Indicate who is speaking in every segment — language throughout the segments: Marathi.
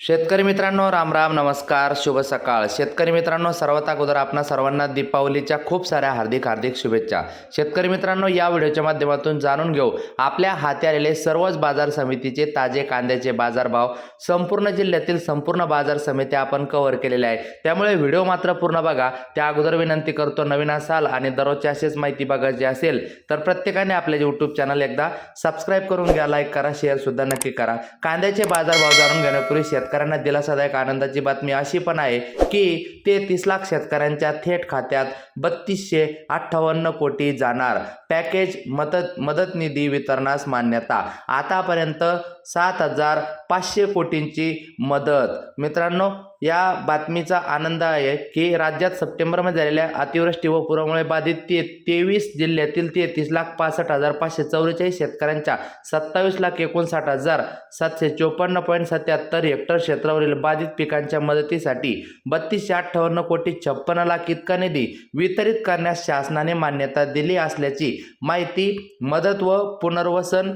Speaker 1: शेतकरी मित्रांनो राम राम नमस्कार शुभ सकाळ. शेतकरी मित्रांनो सर्वात अगोदर आपणा सर्वांना दीपावलीच्या खूप साऱ्या हार्दिक हार्दिक शुभेच्छा. शेतकरी मित्रांनो या व्हिडिओच्या माध्यमातून जाणून घेऊ. आपल्या हाती आलेले सर्वच बाजार समितीचे ताजे कांद्याचे बाजारभाव संपूर्ण जिल्ह्यातील संपूर्ण बाजार समिती आपण कव्हर केलेल्या आहे त्यामुळे व्हिडिओ मात्र पूर्ण बघा. त्या अगोदर विनंती करतो नवीन असाल आणि दररोजची अशीच माहिती बघायची असेल तर प्रत्येकाने आपले यूट्यूब चॅनल एकदा सबस्क्राईब करून घ्या लाईक करा शेअरसुद्धा नक्की करा. कांद्याचे बाजारभाव जाणून घेण्यापूर्वी शेत शेतकऱ्यांना दिलासादायक आनंदाची बातमी अशी पण आहे की तेहतीस लाख शेतकऱ्यांच्या थेट खात्यात बत्तीसशे अठ्ठावन्न कोटी जाणार. पॅकेज मदत मदत निधी वितरणास मान्यता. आतापर्यंत सात हजार पाचशे कोटींची मदत. मित्रांनो या बातमीचा आनंद आहे की राज्यात सप्टेंबरमध्ये झालेल्या अतिवृष्टी व पुरामुळे बाधित ते तेवीस जिल्ह्यातील तेहतीस लाख पासष्ट हजार पाचशे चौवेचाळीस शेतकऱ्यांच्या सत्तावीस लाख एकोणसाठ हजार सातशे चोपन्न पॉईंट सत्याहत्तर हेक्टर क्षेत्रावरील बाधित पिकांच्या मदतीसाठी बत्तीसशे अठ्ठावन्न कोटी छप्पन्न लाख इतका निधी वितरित करण्यास शासनाने मान्यता दिली असल्याची माहिती मदत व पुनर्वसन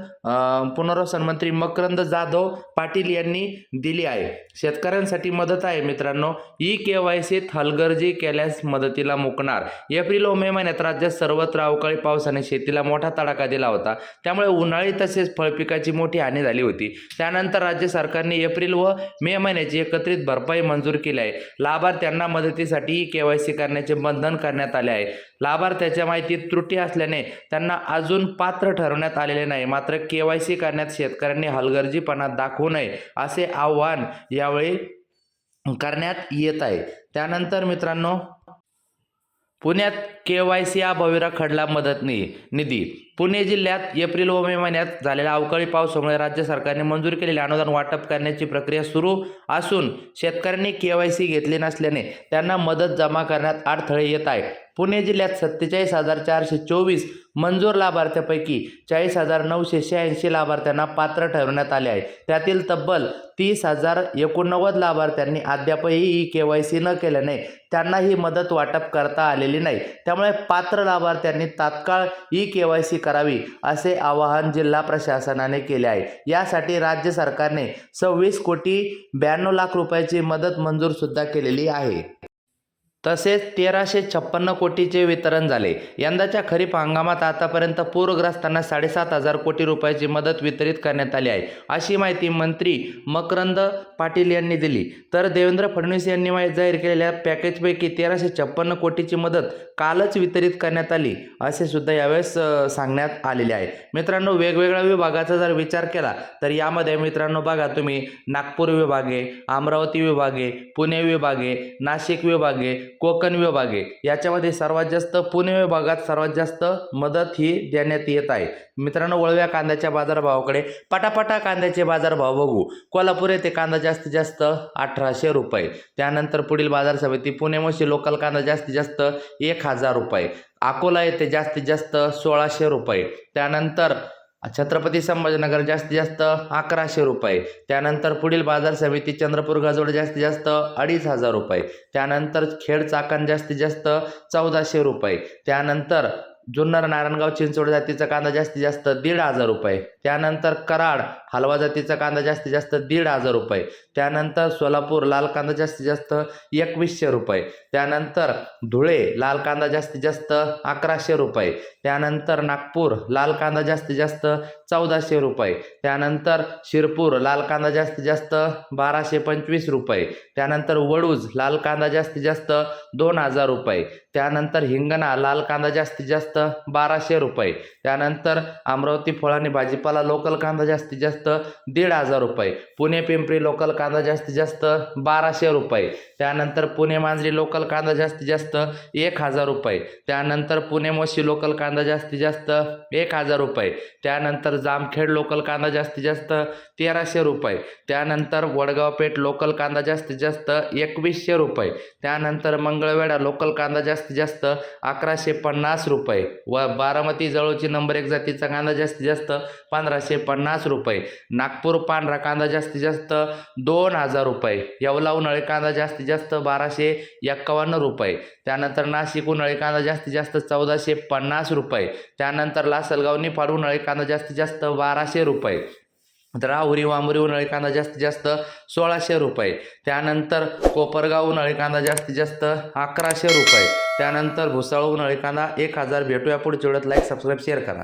Speaker 1: पुनर्वसन मंत्री मकरंद जाधव पाटील यांनी दिली आहे. शेतकऱ्यांसाठी मदत आहे मित्रांनो. ई के वाय सीत हलगर्जी केल्यास मदतीला मुकणार. एप्रिल व मे महिन्यात राज्यात सर्वत्र अवकाळी पावसाने शेतीला मोठा तडाखा दिला होता. त्यामुळे उन्हाळी तसेच फळपिकाची मोठी हानी झाली होती. त्यानंतर राज्य सरकारने एप्रिल व मे महिन्याची एकत्रित भरपाई मंजूर केली आहे. लाभार्थ्यांना मदतीसाठी ई के वाय सी करण्याचे बंधन करण्यात आले आहे. लाभार्थ्याच्या माहितीत त्रुटी असल्याने त्यांना अजून पात्र ठरवण्यात आलेले नाही. मात्र के वाय सी करण्यात शेतकऱ्यांनी हलगर्जीपणा दाखवून नये असे आव्हान यावेळी करण्यात येत आहे. त्यानंतर मित्रांनो पुण्यात के वाय सी अभाविरा खडला मदतनी निधी. पुणे जिल्ह्यात एप्रिल व मे महिन्यात झालेल्या अवकाळी पावसामुळे राज्य सरकारने मंजूर केलेले अनुदान वाटप करण्याची प्रक्रिया सुरू असून शेतकऱ्यांनी के वाय सी घेतली नसल्याने त्यांना मदत जमा करण्यात अडथळे येत आहे. पुणे जिल्ह्यात सत्तेचाळीस हजार चारशे चोवीस मंजूर लाभार्थ्यापैकी चाळीस हजार नऊशे शहाऐंशी लाभार्थ्यांना पात्र ठरवण्यात आले आहे. त्यातील तब्बल तीस हजार एकोणनव्वद लाभार्थ्यांनी अद्यापही ई के वाय सी न केल्याने त्यांना ही मदत वाटप करता आलेली नाही. त्यामुळे पात्र लाभार्थ्यांनी तात्काळ ई के वाय सी करावी असे आवाहन जिल्हा प्रशासनाने केले आहे. यासाठी राज्य सरकारने सव्वीस कोटी ब्याण्णव लाख रुपयाची मदत मंजूर सुद्धा केलेली आहे. तसेच तेराशे छप्पन्न कोटीचे वितरण झाले. यंदाच्या खरीप हंगामात आतापर्यंत पूरग्रस्तांना साडेसात हजार कोटी रुपयाची मदत वितरित करण्यात आली आहे अशी माहिती मंत्री मकरंद पाटील यांनी दिली. तर देवेंद्र फडणवीस यांनी माहिती जाहीर केलेल्या पॅकेजपैकी तेराशे छप्पन्न कोटीची मदत कालच वितरित करण्यात आली असे सुद्धा यावेळेस सांगण्यात आलेले आहे. मित्रांनो वेगवेगळ्या विभागाचा जर विचार केला तर यामध्ये मित्रांनो बघा तुम्ही नागपूर विभागे अमरावती विभागे पुणे विभागे नाशिक विभागे कोकण विभाग. आहे याच्यामध्ये सर्वात जास्त पुणे विभागात सर्वात जास्त मदत ही देण्यात येत आहे. मित्रांनो वळव्या कांद्याच्या बाजारभावाकडे पटापटा कांद्याचे बाजारभाव बघू. कोल्हापूर येथे कांदा जास्तीत जास्त अठराशे रुपये. त्यानंतर पुढील बाजार समिती पुणे मोशी लोकल कांदा जास्तीत जास्त एक हजार रुपये. अकोला येथे जास्तीत जास्त सोळाशे रुपये. त्यानंतर छत्रपती संभाजीनगर जास्तीत जास्त अकराशे रुपये. त्यानंतर पुढील बाजार समिती चंद्रपूर गजवड जास्तीत जास्त अडीच हजार रुपये. त्यानंतर खेड चाकण जास्तीत जास्त चौदाशे रुपये. त्यानंतर जुन्नर नारायणगाव चिंचवड जातीचा कांदा जास्तीत जास्त दीड हजार रुपये. त्यानंतर कराड हलवा जातीचा कांदा जास्तीत जास्त दीड हजार रुपये. त्यानंतर सोलापूर लाल कांदा जास्तीत जास्त एकवीसशे रुपये. त्यानंतर धुळे लाल कांदा जास्तीत जास्त अकराशे रुपये. त्यानंतर नागपूर लाल कांदा जास्तीत जास्त चौदाशे रुपये. त्यानंतर शिरपूर लाल कांदा जास्तीत जास्त बाराशे पंचवीस रुपये. त्यानंतर वडूज लाल कांदा जास्तीत जास्त दोन हजार रुपये. त्यानंतर हिंगणा लाल कांदा जास्तीत जास्त जास्त? बाराशे रुपये. त्यानंतर अमरावती फळ आणि भाजीपाला लोकल कांदा जास्तीत जास्त दीड हजार रुपये. पुणे पिंपरी लोकल कांदा जास्तीत जास्त बाराशे रुपये. त्यानंतर पुणे मांजरी लोकल कांदा जास्तीत जास्त एक हजार रुपये. त्यानंतर पुणे मोशी लोकल कांदा जास्तीत जास्त एक हजार रुपये. त्यानंतर जामखेड लोकल कांदा जास्तीत जास्त तेराशे रुपये. त्यानंतर वडगाव पेठ लोकल कांदा जास्तीत जास्त एकवीसशे रुपये. त्यानंतर मंगळवेढा लोकल कांदा जास्तीत जास्त अकराशे पन्नास रुपये. व बारामती जवळची नंबर एक जातीचा कांदा जास्तीत जास्त पंधराशे पन्नास रुपये. नागपूर पांढरा कांदा जास्तीत जास्त दोन हजार रुपये. येवला उन्हाळी कांदा जास्तीत जास्त बाराशे एक्कावन्न रुपये. त्यानंतर नाशिक उन्हाळी कांदा जास्तीत जास्त चौदाशे पन्नास रुपये. त्यानंतर लासलगाव निफाड उन्हाळी कांदा जास्तीत जास्त बाराशे रुपये. तर आहुरी वांबरी उन्हाळी कांदा जास्तीत जास्त सोळाशे रुपये. त्यानंतर कोपरगाव उन्हाळी कांदा जास्तीत जास्त अकराशे रुपये. त्यानंतर भुसाळ उन्हाळी कांदा एक हजार. भेटूया पुढच्या वेळेत. लाईक सबस्क्राईब शेअर करा.